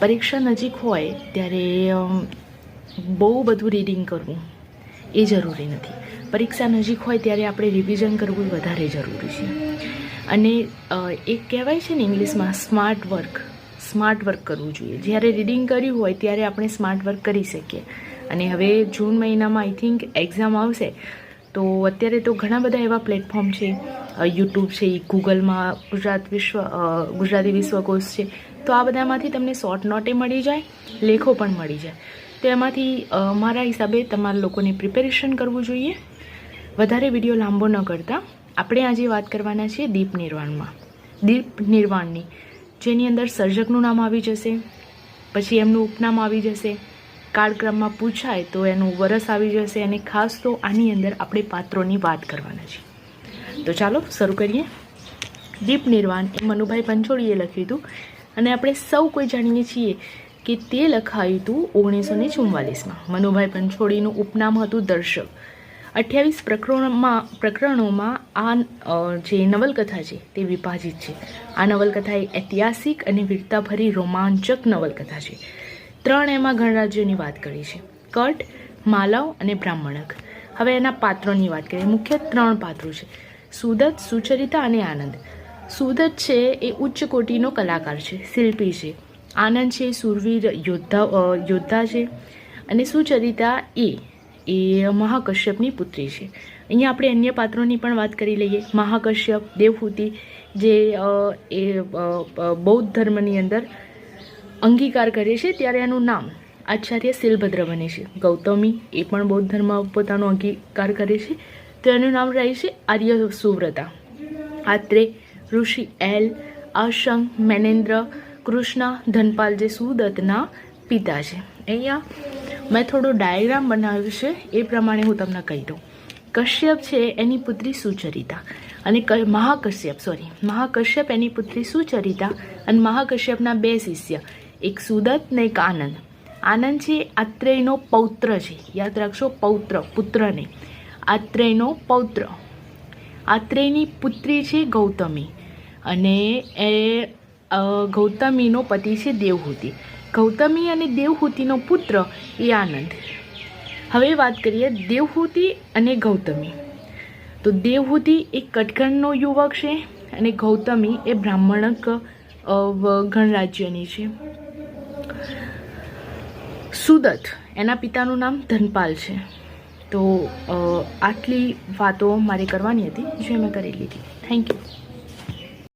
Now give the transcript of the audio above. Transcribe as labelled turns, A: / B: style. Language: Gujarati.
A: પરીક્ષા નજીક હોય ત્યારે બહુ બધું રીડિંગ કરવું એ જરૂરી નથી. પરીક્ષા નજીક હોય ત્યારે આપણે રિવિઝન કરવું વધારે જરૂરી છે. અને એક કહેવાય છે ને ઇંગ્લિશમાં સ્માર્ટ વર્ક સ્માર્ટ વર્ક કરવું જોઈએ. જ્યારે રીડિંગ કર્યું હોય ત્યારે આપણે સ્માર્ટ વર્ક કરી શકીએ. અને હવે જૂન મહિનામાં આઈ થિંક એક્ઝામ આવશે, તો અત્યારે તો ઘણા બધા એવા પ્લેટફોર્મ છે. યુટ્યુબ છે ગૂગલમાં ગુજરાત વિશ્વ ગુજરાતી વિશ્વકોશ છે. તો આ બધામાંથી તમને શોર્ટ નોટે મળી જાય, લેખો પણ મળી જાય. તો એમાંથી મારા હિસાબે તમારા લોકોને પ્રિપેરેશન કરવું જોઈએ. વધારે વીડિયો લાંબો ન કરતા. આપણે આજે વાત કરવાના છીએ દીપ નિર્વાણમાં. દીપ નિર્વાણની. જેની અંદર સર્જકનું નામ આવી જશે, પછી એમનું ઉપનામ આવી જશે. કાળક્રમમાં પૂછાય તો એનું વરસ આવી જશે અને ખાસ તો આની અંદર આપણે પાત્રોની વાત કરવાના છીએ. તો ચાલો, શરૂ કરીએ. દીપ નિર્વાણ એ મનુભાઈ પંચોળીએ લખ્યું હતું. અને આપણે સૌ કોઈ જાણીએ છીએ કે તે લખાયું હતું ઓગણીસો ને ચુમ્માલીસમાં મનુભાઈ પંછોડીનું ઉપનામ હતું દર્શક. અઠ્યાવીસ પ્રકરણોમાં પ્રકરણોમાં આ જે નવલકથા છે તે વિભાજિત છે. આ નવલકથા એ ઐતિહાસિક અને વીરતાભરી રોમાંચક નવલકથા છે. ત્રણ એમાં ગણરાજ્યોની વાત કરી છે. કટ, માલવ અને બ્રાહ્મણક. હવે એના પાત્રોની વાત કરીએ. મુખ્ય ત્રણ પાત્રો છે. સુદત સુચરિતા અને આનંદ. સુદત છે એ ઉચ્ચ કોટીનો કલાકાર છે, શિલ્પી છે. આનંદ છે સુરવીર યોદ્ધા યોદ્ધા છે. અને સુચરિતા એ એ મહાકશ્યપની પુત્રી છે. અહીંયા આપણે અન્ય પાત્રોની પણ વાત કરી લઈએ. મહાકશ્યપ, દેવહૂતિ જે એ બૌદ્ધ ધર્મની અંદર અંગીકાર કરે છે, ત્યારે એનું નામ આચાર્ય શિલભદ્ર બને છે. ગૌતમી એ પણ બૌદ્ધ ધર્મ પોતાનો અંગીકાર કરે છે. તો એનું નામ રહે છે આર્ય સુવ્રતા. આત્રે ઋષિ એલ અશંગ મેનેન્દ્ર, કૃષ્ણ ધનપાલ જે સુદત્તના પિતા છે. અહીંયા મેં થોડો ડાયાગ્રામ બનાવ્યો છે, એ પ્રમાણે હું તમને કહી દઉં. કશ્યપ છે એની પુત્રી સુચરિતા અને મહાકશ્યપ સોરી મહાકશ્યપ એની પુત્રી સુચરિતા અને મહાકશ્યપના બે શિષ્ય, એક સુદત્ત ને એક આનંદ. આનંદ છે આત્રેયનો પૌત્ર છે. યાદ રાખશો, પૌત્ર પુત્ર નહીં આત્રેયનો પૌત્ર. આત્રેયની પુત્રી છે ગૌતમી. અને એ ગૌતમીનો પતિ છે દેવહૂતિ. ગૌતમી અને દેવહૂતિનો પુત્ર એ આનંદ. હવે વાત કરીએ દેવહૂતિ અને ગૌતમી. તો દેવહૂતિ એ કટગણનો યુવક છે અને ગૌતમી એ બ્રાહ્મણક ગણરાજ્યની છે. સુદત એના પિતાનું નામ ધનપાલ છે. તો આટલી વાતો મારે કરવાની હતી, જે મેં કરી લીધી થેન્ક યુ